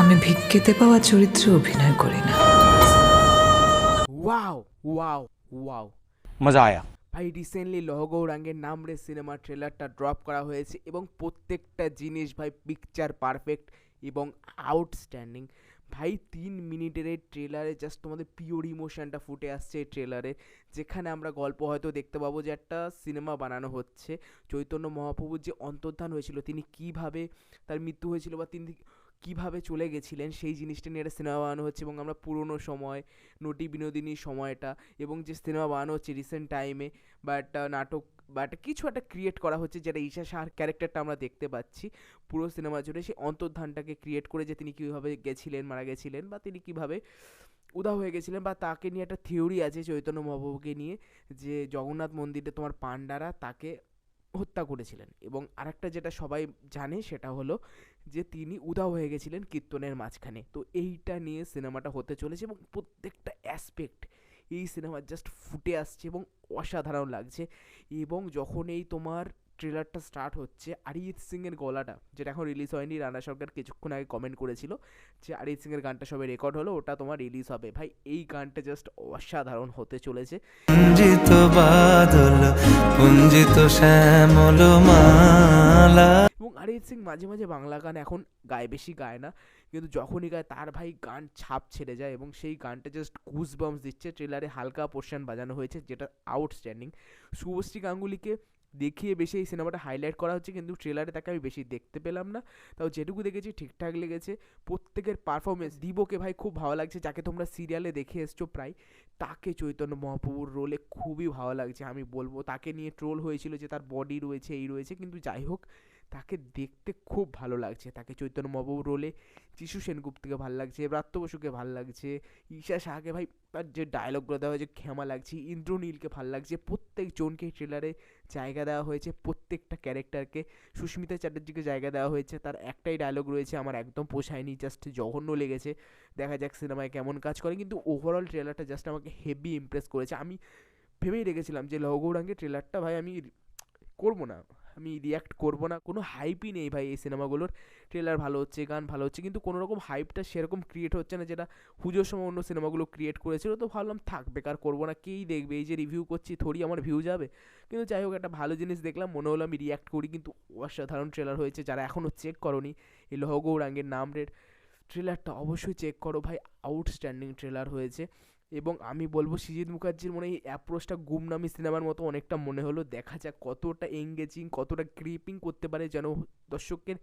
আমি ভিক্ষেতে পাওয়া চরিত্রে অভিনয় করি না। ওয়াও ওয়াও ওয়াও মজা আয়া। ভাই রিসেন্টলি লহগৌরাঙ্গের নাম রে সিনেমা ট্রেলারটা ড্রপ করা হয়েছে এবং প্রত্যেকটা জিনিস ভাই পিকচার পারফেক্ট এবং আউটস্ট্যান্ডিং ভাই তিন মিনিটের এই ট্রেলারে জাস্ট তোমাদের পিওর ইমোশনটা ফুটে আসছে এই ট্রেলারে যেখানে আমরা গল্প হয়তো দেখতে পাবো যে একটা সিনেমা বানানো হচ্ছে। চৈতন্য মহাপ্রভুর যে অন্তর্ধান হয়েছিল তিনি কীভাবে তার মৃত্যু হয়েছিল বা তিনি কীভাবে চলে গেছিলেন সেই জিনিসটা নিয়ে একটা সিনেমা বানানো হচ্ছে এবং আমরা পুরনো সময়, নটি বিনোদিনী সময়টা এবং যে সিনেমা বানানো হচ্ছে রিসেন্ট টাইমে বা একটা নাটক বা একটা কিছু একটা ক্রিয়েট করা হচ্ছে যেটা ঈশা শাহর ক্যারেক্টারটা আমরা দেখতে পাচ্ছি। পুরো সিনেমা জুড়ে সেই অন্তর্ধানটাকে ক্রিয়েট করে যে তিনি কীভাবে গেছিলেন, মারা গেছিলেন বা তিনি কীভাবে উদা হয়ে গেছিলেন বা তাকে নিয়ে একটা থিওরি আছে চৈতন্য মহাপ্রভুকে নিয়ে যে জগন্নাথ মন্দিরে তোমার পাণ্ডারা তাকে হত্যা করেছিলেন। এবং আরেকটা যেটা সবাই জানে সেটা হলো যে তিনি উধাও হয়ে গেছিলেন কীর্তনের মাঝখানে। তো এইটা নিয়ে সিনেমাটা হতে চলেছে এবং প্রত্যেকটা অ্যাসপেক্ট এই সিনেমার জাস্ট ফুটে আসছে এবং অসাধারণ লাগছে। এবং যখন এই তোমার ট্রেলারটা স্টার্ট হচ্ছে অরিজিৎ সিংয়ের গলাটা যেটা এখন রিলিজ হয়নি। রানা সরকার কিছুক্ষণ আগে কমেন্ট করেছিল যে অরিজিৎ সিংয়ের গানটা সবে রেকর্ড হলো ওটা তোমার রিলিজ হবে। ভাই এই গানটা জাস্ট অসাধারণ হতে চলেছে। পুঞ্জিত বাদল পুঞ্জিত শ্যামল মালা। এবং অরিজিৎ সিং মাঝে মাঝে বাংলা গান এখন গায় বেশি গায় না কিন্তু যখনই গায় তার ভাই গান ছাপ ছেড়ে যায় এবং সেই গানটা জাস্ট গুজ বাম্পস দিচ্ছে ট্রেলারে হালকা পোর্শন বাজানো হয়েছে যেটা আউটস্ট্যান্ডিং শুভশ্রী গাঙ্গুলিকে দেখিয়ে বেশি এই সিনেমাটা হাইলাইট করা হচ্ছে, কিন্তু ট্রেলারে তাকে আমি বেশি দেখতে পেলাম না। তাও যেটুকু দেখেছি, ঠিকঠাক লেগেছে। প্রত্যেকের পারফরমেন্স দিবকে ভাই খুব ভালো লাগছে, যাকে তোমরা সিরিয়ালে দেখে এসছো প্রায়, তাকে চৈতন্য মহাপ্রভুর রোলে খুবই ভালো লাগছে। আমি বলব, তাকে নিয়ে ট্রোল হয়েছিল যে তার বডি রয়েছে, এই রয়েছে, কিন্তু যাই হোক তাকে দেখতে খুব ভালো লাগছে। তাকে চৈতন্য মহাপ্রভুর রোলে যিশু সেনগুপ্তকে ভালো লাগছে, ব্রাত্য বসুকে ভালো লাগছে, ঈশা শাহকে ভাই তার যে ডায়লগগুলো দেওয়া হয়েছে ক্ষমা লাগছে, ইন্দ্রনীলকে ভালো লাগছে। প্রত্যেকজনকে ট্রেলারে জায়গা দেওয়া হয়েছে, প্রত্যেকটা ক্যারেক্টারকে সুস্মিতা চ্যাটার্জিকে জায়গা দেওয়া হয়েছে, তার একটাই ডায়লগ রয়েছে, আমার একদম পোষায়নি জাস্ট জঘন্য লেগেছে। দেখা যাক সিনেমায় কেমন কাজ করে, কিন্তু ওভারঅল ট্রেলারটা জাস্ট আমাকে হেভি ইমপ্রেস করেছে। আমি ভেবেই রেখেছিলাম যে লহগৌরাঙ্গের ট্রেলারটা ভাই আমি করব না। আমি রিয়াক্ট করব না। কোনো হাইপই নেই ভাই এই সিনেমাগুলোর ট্রেলার ভালো হচ্ছে, গান ভালো হচ্ছে, কিন্তু কোনো রকম হাইপটা সেরকম ক্রিয়েট হচ্ছে না যেটা পুজোর সময় অন্য সিনেমাগুলো ক্রিয়েট করেছিল। তো ভাবলাম, থাক, বেকার করব না, কেই দেখবে? এই যে রিভিউ করছি, থোড়ি আমার ভিউ যাবে। কিন্তু যাই হোক, একটা ভালো জিনিস দেখলাম, মনে হলো আমি রিয়াক্ট করি, কিন্তু অসাধারণ ট্রেলার হয়েছে। যারা এখনও চেক করনি, এই লহগৌরাঙ্গের নামরের ট্রেলারটা অবশ্যই চেক করো ভাই আউটস্ট্যান্ডিং ট্রেলার হয়েছে। এবং আমি বলব সৃজিত মুখার্জির মনে এই অ্যাপ্রোচটা গুমনামি সিনেমার মতো অনেকটা মনে হলো। দেখা যাক কতটা এঙ্গেজিং কতটা ক্রিপিং করতে পারে যেন দর্শকের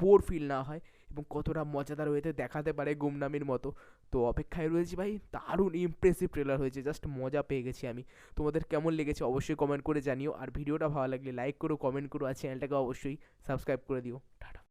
বোর ফিল না হয় এবং কতটা মজাদার হয়েতে দেখাতে পারে গুমনামির মতো। তো অপেক্ষায় রয়েছি ভাই, দারুণ ইমপ্রেসিভ ট্রেলার হয়েছে জাস্ট মজা পেয়ে গেছি আমি। তোমাদের কেমন লেগেছে অবশ্যই কমেন্ট করে জানিও। আর ভিডিওটা ভালো লাগলে লাইক করো কমেন্ট করো, আর চ্যানেলটাকে অবশ্যই সাবস্ক্রাইব করে দিও। টাটা।